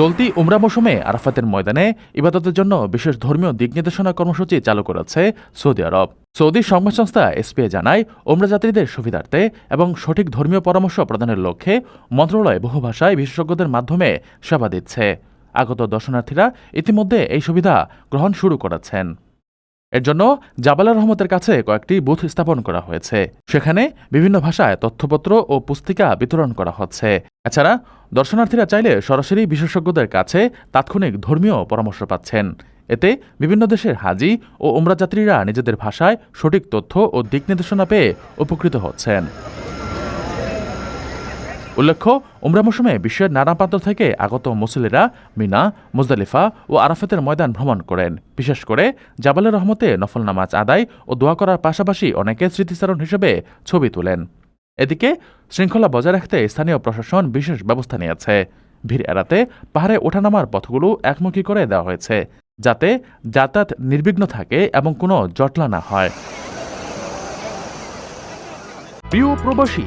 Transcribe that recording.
চলতি উমরা মৌসুমে আরাফাতের ময়দানে ইবাদতের জন্য বিশেষ ধর্মীয় দিক নির্দেশনা কর্মসূচি চালু করেছে সৌদি আরব। সৌদি সংবাদ সংস্থা এসপিএ জানায় ওমরা যাত্রীদের সুবিধার্থে এবং সঠিক ধর্মীয় পরামর্শ প্রদানের লক্ষ্যে মন্ত্রণালয় বহু ভাষায় বিশেষজ্ঞদের মাধ্যমে সেবা দিচ্ছে। আগত দর্শনার্থীরা ইতিমধ্যে এই সুবিধা গ্রহণ শুরু করেছেন। এর জন্য জাবালা রহমতের কাছে কয়েকটি বুথ স্থাপন করা হয়েছে। সেখানে বিভিন্ন ভাষায় তথ্যপত্র ও পুস্তিকা বিতরণ করা হচ্ছে। এছাড়া দর্শনার্থীরা চাইলে সরাসরি বিশেষজ্ঞদের কাছে তাৎক্ষণিক ধর্মীয় পরামর্শ পাচ্ছেন। এতে বিভিন্ন দেশের হাজি ও ওমরা যাত্রীরা নিজেদের ভাষায় সঠিক তথ্য ও দিক নির্দেশনা পেয়ে উপকৃত হচ্ছেন। উল্লেখ্য, উমরা মৌসুমে বিশ্বের নানা প্রান্ত থেকে আগত মুসলিরা মিনা, মুজদালিফা ও আরাফাতের ময়দান ভ্রমণ করেন। বিশেষ করে জাবালের রহমতে নফল নামাজ আদায় ও দোয়া করার পাশাপাশি অনেকে স্মৃতিচারণ হিসেবে ছবি তোলেন। এদিকে, শৃঙ্খলা বজায় রাখতে স্থানীয় প্রশাসন বিশেষ ব্যবস্থা নিয়েছে। ভিড় এড়াতে পাহাড়ে ওঠানামার পথগুলো একমুখী করে দেওয়া হয়েছে, যাতে যাতায়াত নির্বিঘ্ন থাকে এবং কোনো জটলা না হয়। প্রিয় প্রবাসী